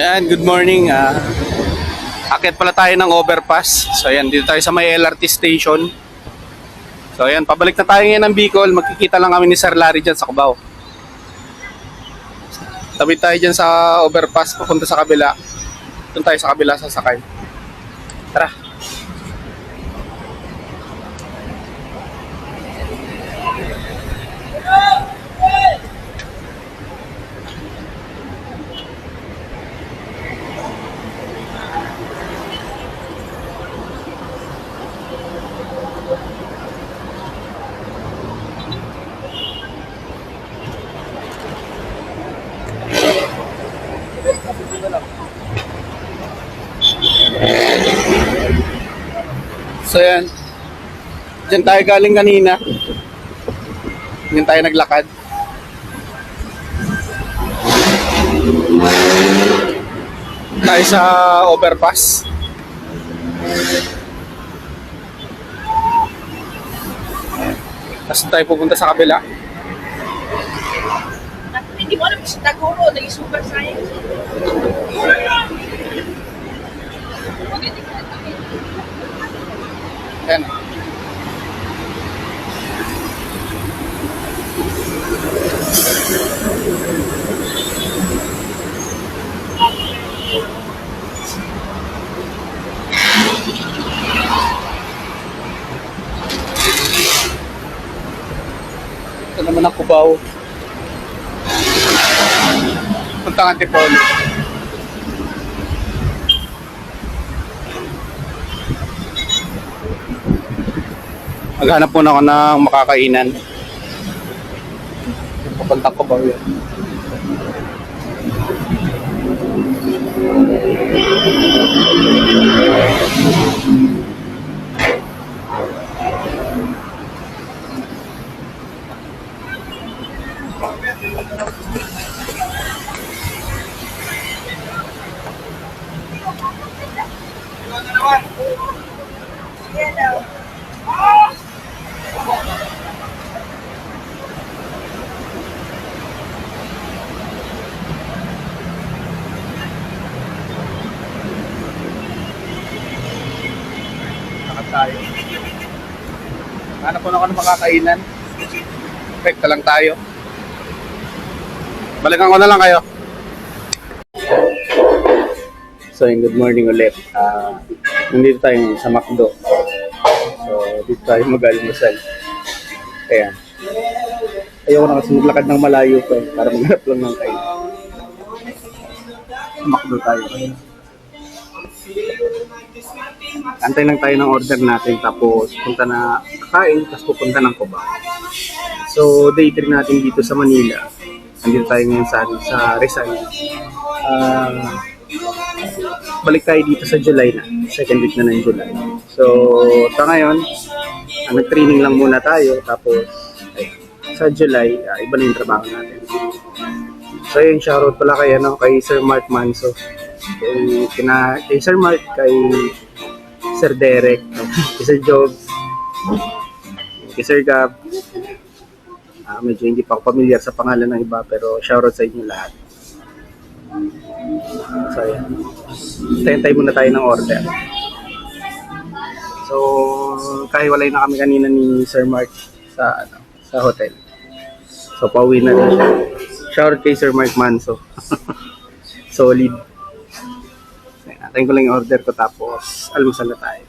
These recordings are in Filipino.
Ayan, good morning. Ah, akit pala tayo ng overpass. So ayan, dito tayo sa may LRT station. So ayan, pabalik na tayo ngayon ng Bicol. Magkikita lang kami ni Sir Larry dyan sa Cubao. Tabi tayo dyan sa overpass, papunta sa kabila. Doon tayo sa kabila sasakay. Tara. So yan. Diyan tayo galing kanina. Diyan tayo naglakad. Tayo sa overpass. Tapos tayo pupunta sa kabila. Hindi mo alam si Taguro, naging super science. Yan. Ito naman ang kubaw. Ang Antipolo. Maghanap muna ako ng makakainan. Papunta ko ba yun? Lakad tayo. Hanap muna ako ng makakainan. Rekta lang tayo. Balikan ko na lang kayo. So, good morning ulit. Ah, nandito tayo sa McDo. So, dito tayo mag-almusal. Kaya, ayoko na kasi maglakad ng malayo pa eh, para maghanap lang ng. Sa McDo tayo. Antay lang tayo ng order natin tapos punta na kakain tapos pupunta ng Cubao. So, day 3 natin dito sa Manila. Nandito tayo ngayon sa, sa Rizal. Ah, balik tayo dito sa July na. Second week na ng July. So, sa ngayon, ah, nag-training lang muna tayo. Tapos, ay, sa July, ah, iba na yung trabaho natin. So, yun, shoutout pala kay, ano, kay Sir Mark Manso. Kay, kina, kay Sir Mark, kay Sir Derek, kay Sir Job, kay Sir Gab. Ah, medyo hindi pa ako familiar sa pangalan ng iba, pero shoutout sa inyo lahat. So, ayan. Tentay muna tayo ng order. So, kahiwalay na kami kanina ni Sir Mark sa ano, sa hotel. So, pauwi na rin siya. Shoutout kay Sir Mark Manso. Solid. Ayan, Antayin ko lang yung order ko tapos almusal na tayo.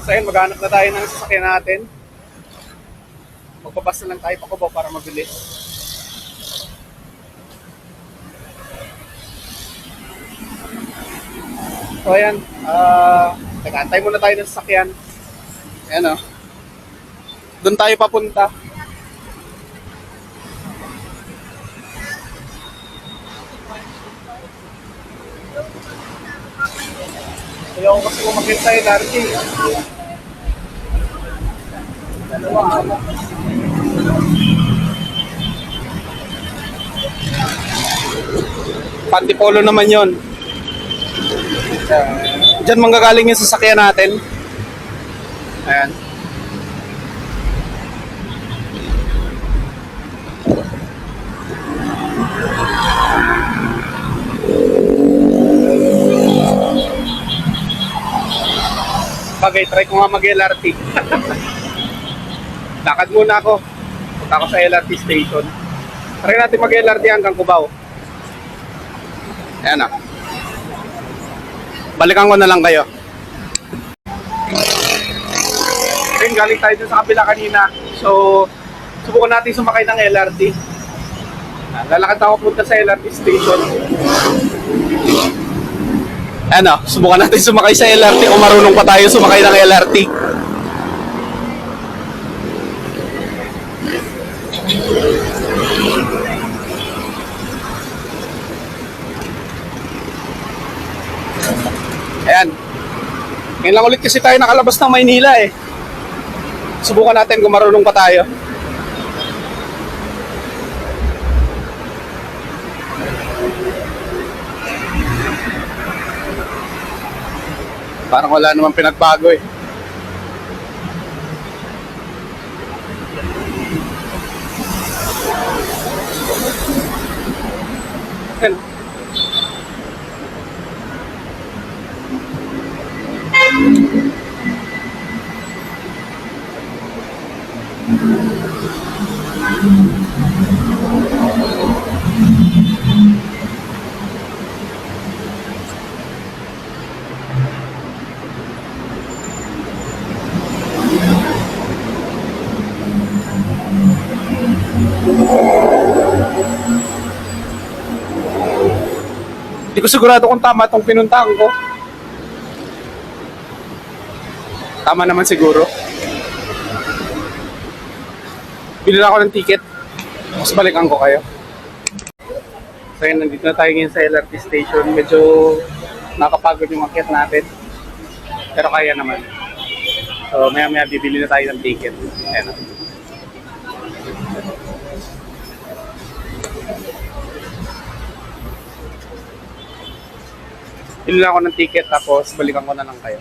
So, ayun, maghanap na tayo ng sasakyan natin. Magpabas na lang tayo pa Cubao para mabilis. So ayan, ah, nag-antay muna tayo ng sasakyan. Ayan o. Doon tayo papunta. Ayaw ko kasi kumakit tayo dati. Dalawa. Pantipolo naman yon. Diyan manggagaling yung sasakyan natin. Ayan. Bagay, try ko nga mag-LRT. Lakad muna ako. Punta ako sa LRT station. Try natin mag-LRT hanggang Cubao. Ayan ah. Balikan ko na lang kayo. Ayun, galing tayo sa kabila kanina. So, subukan natin sumakay ng LRT. Lalakad ako punta sa LRT station. Ano, subukan natin sumakay sa LRT kung marunong pa tayo sumakay ng LRT. Ayan. Ngayon lang ulit kasi tayo nakalabas ng Maynila eh. Subukan natin kung marunong pa tayo. Parang wala namang pinagbago eh. Hindi ko sigurado kung tama itong pinuntahan ko. Tama naman siguro. Binila ko ng ticket. Mas balikan ko kayo. So yun, nandito na tayo ngayon sa LRT station. Medyo nakapagod yung akyat natin. Pero kaya naman. So maya maya bibili na tayo ng ticket. Ayan. Bili lang ako ng ticket tapos balikan ko na lang kayo.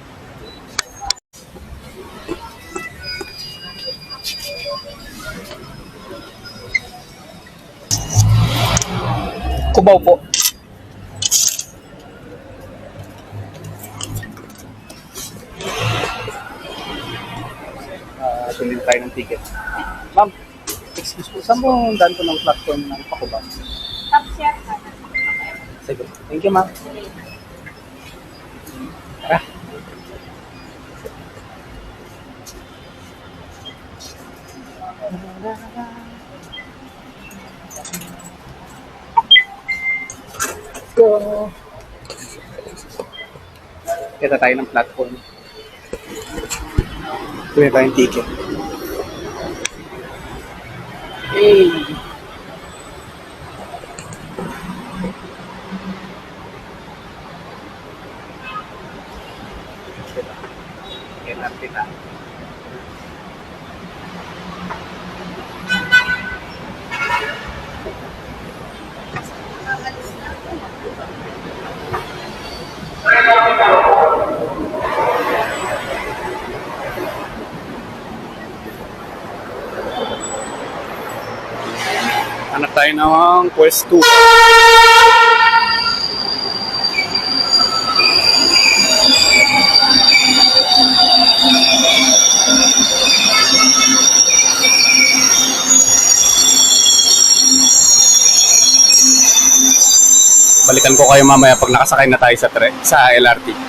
Kubaw po. Ah, bili tayo ng ticket. Ma'am, excuse po, saan po ang daan po ng platform ng Pakubaw? Top share ka. Sige. Thank you, ma'am. Kita tayo ng platform. Kuya tayong ticket. Hey! Tayo ng quest 2. Balikan ko kayo mamaya pag nakasakay na tayo sa tre sa LRT.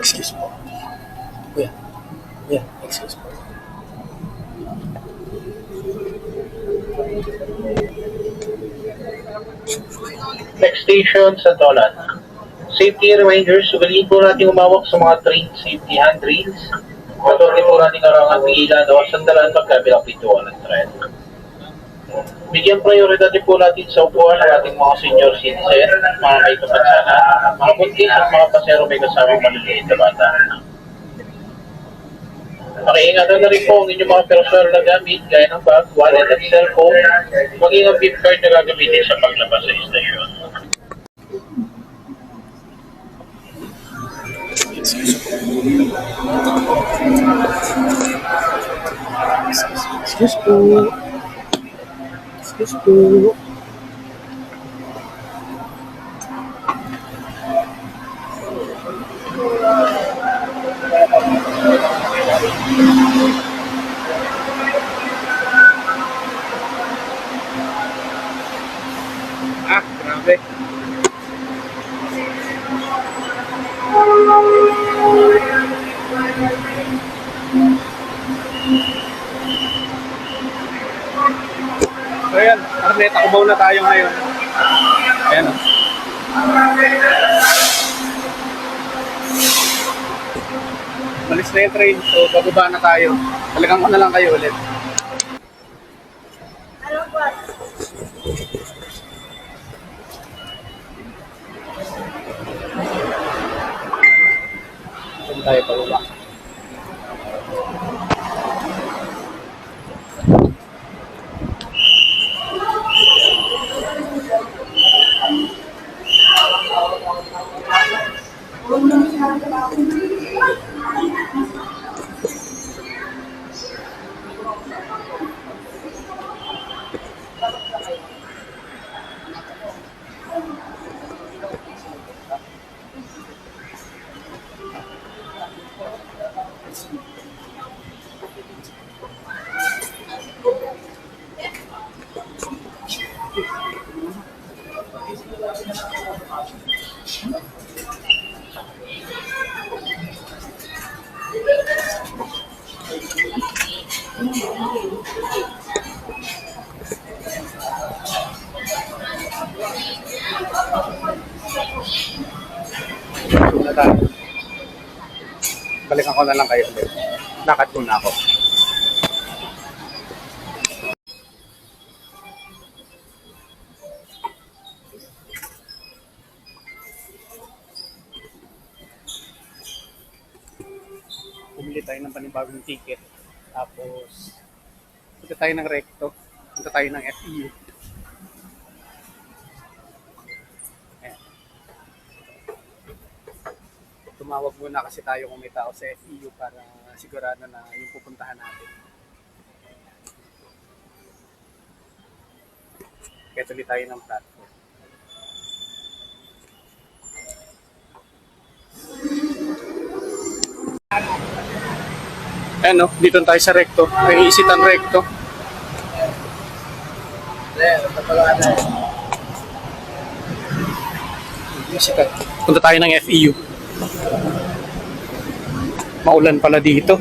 Excuse po. Oh, Kuya. Kuya, excuse po. Next station, Santolan. Safety reminders, sugaliin po natin umawak sa mga train safety handrails. Patuloy po natin karangan pigilan o sandalan pagkabilang pintuan ng tren. Bigyan prioridad po natin sa upuan ng ating mga senior citizen, mga may kapansana, mga buntis at mga pasero may kasamang maliliit na bata. Pakiingatan na rin po ang inyong mga personal na gamit gaya ng bag, wallet at cellphone, maging ang beep card na gagamitin sa paglabas sa istasyon. Excuse po. Excuse po. Ah, Kubaw na tayo ngayon. Ayan o. Malis na yung train, so bababa na tayo. Talagang ko na lang kayo ulit. Saan tayo pababa? Ko na lang kayo ulit. Lakad muna ako. Bumili tayo ng panibagong ticket. Tapos, punta tayo ng recto. Punta tayo ng FEU. Tumawag muna kasi tayo kung may tao sa FEU para sigurado na yung pupuntahan natin. Kaya tuloy tayo ng platform. Ayan no, dito tayo sa recto. May isitan recto. Isitan. Punta tayo ng FEU. Maulan pala dito.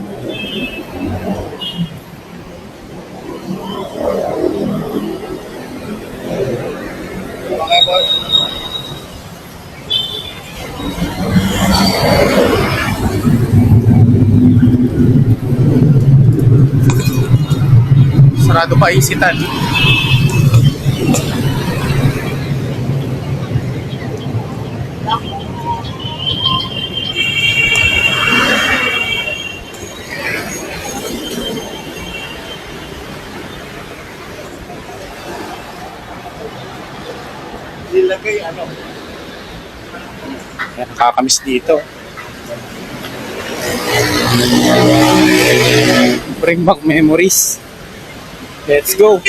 Sarado pa isitan. Nakakamiss dito. Bring back memories. Let's go.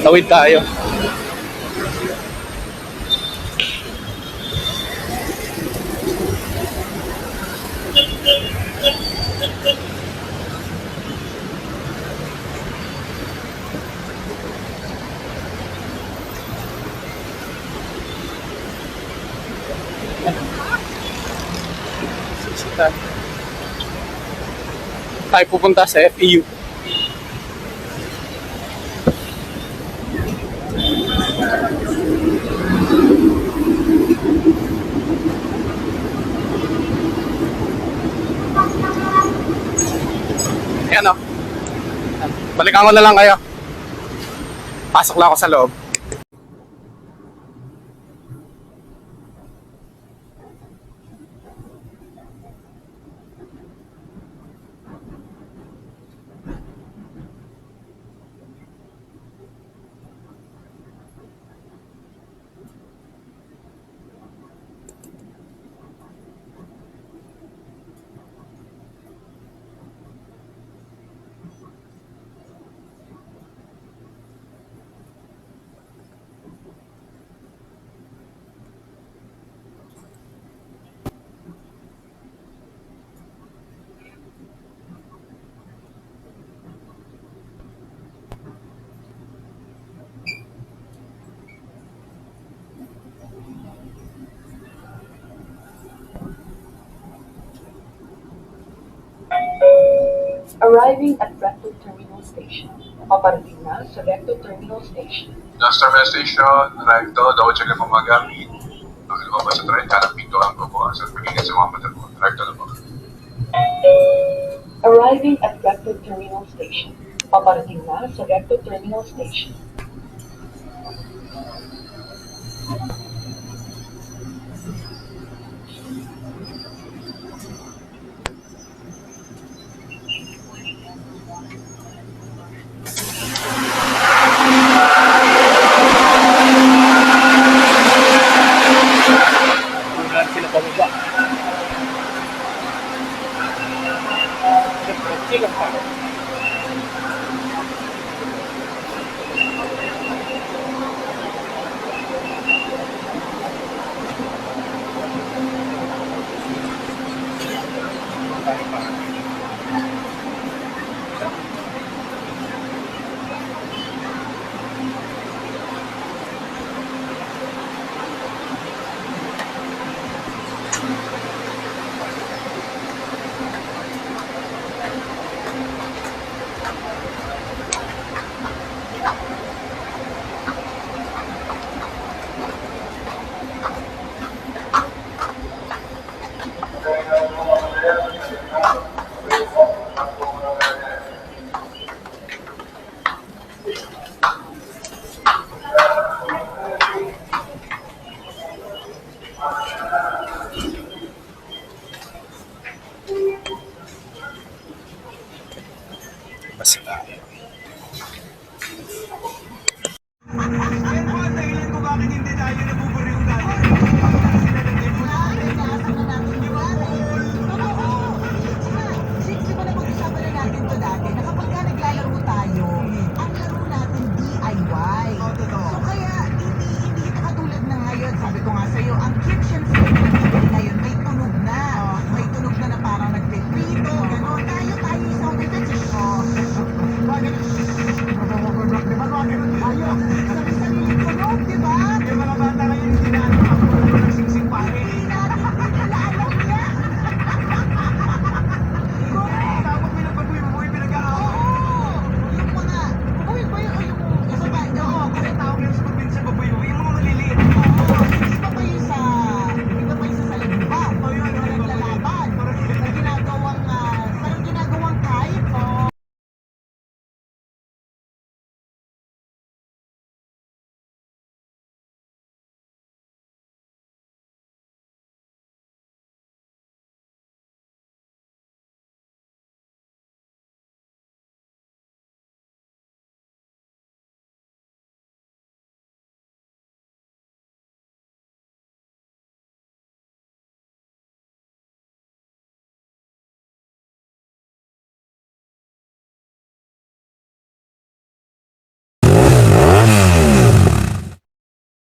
Tawid tayo. Tayo pupunta sa FEU. Ayan o. Balikan ko na lang kayo. Pasok lang ako sa loob. Arriving at Recto Terminal Station. Paparating na sa Recto Terminal Station. Last Terminal Station, recto, double check ang mga gamit. Ang lumabas sa train, hanap pinto ang bubukasan. Pagiging sa mga mata mo. Recto na po. Arriving at Recto Terminal Station. Paparating na sa Recto Terminal Station.